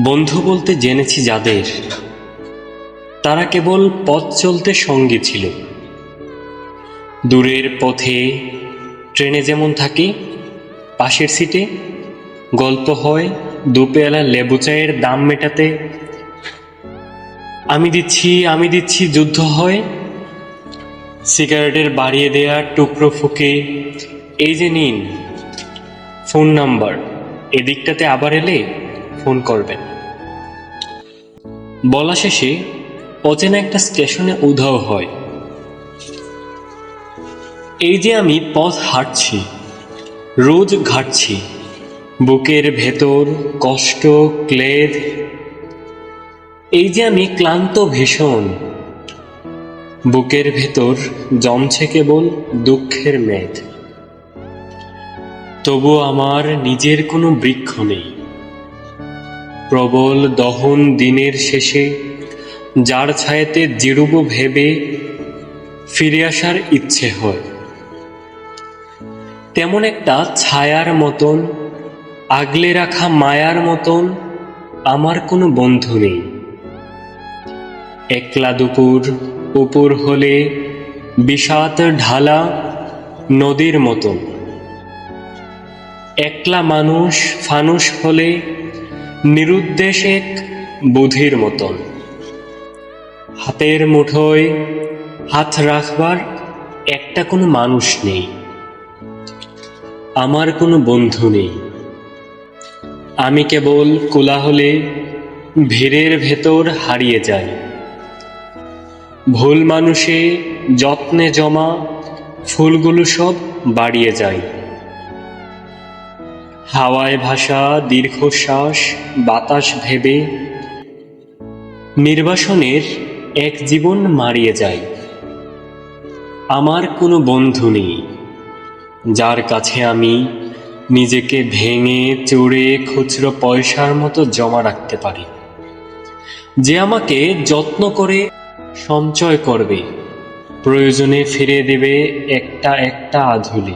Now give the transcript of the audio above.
বন্ধু বলতে জেনেছি যাদের। তারা কেবল পথ চলতে সঙ্গে ছিল। দূরের পথে ট্রেনে যেমন থাকে, পাশের সিটে গল্প হয়, দুপেয়ালা লেবু চায়ের দাম মেটাতে। আমি দিচ্ছি আমি দিচ্ছি যুদ্ধ হয়, সিগারেটের বাড়িয়ে দেয়া টুকরো ফুকে। এই যে নিন, ফোন নাম্বার, এদিকটাতে আবার এলে ফোন করবেন বলা শেষে অচেনা একটা স্টেশনে উধাও হয়। এই যে আমি পথ হাঁটছি, রোজ ঘাটছি, বুকের ভেতর কষ্ট, ক্লেদ, এই যে আমি ক্লান্ত ভীষণ, বুকের ভেতর জমছে কেবল দুঃখের মেঘ তবু আমার নিজের কোনো বৃক্ষ নেই। প্রবল দহন দিনের শেষে, যার ছায়াতে জিরুব ভেবে ফিরে আসার ইচ্ছে হয়, তেমন একটা ছায়ার মতন, আগলে রাখা মায়ার মতন আমার কোনো বন্ধু নেই। একলা দুপুর উপর হলে বিষাদ ঢালা নদীর মতন। একলা মানুষ ফানুষ হলে নিরুদ্দেশ এক বুধির মতন। হাতের মুঠোয় হাত রাখবার একটা কোনো মানুষ নেই। আমার কোনো বন্ধু নেই। আমি কেবল কোলাহলে ভিড়ের ভেতর হারিয়ে যাই। ভুল মানুষে যত্নে জমা ফুলগুলো সব বাড়িয়ে যায় হাওয়ায় ভাসা দীর্ঘশ্বাস, বাতাস ভেবে। নির্বাসনের এক জীবন মারিয়ে যায় আমার কোনো বন্ধু নেই। যার কাছে আমি নিজেকে ভেঙে চড়ে খুচরো পয়সার মতো জমা রাখতে পারি। যে আমাকে যত্ন করে সঞ্চয় করবে, প্রয়োজনে ফিরে দেবে একটা একটা আধুলি।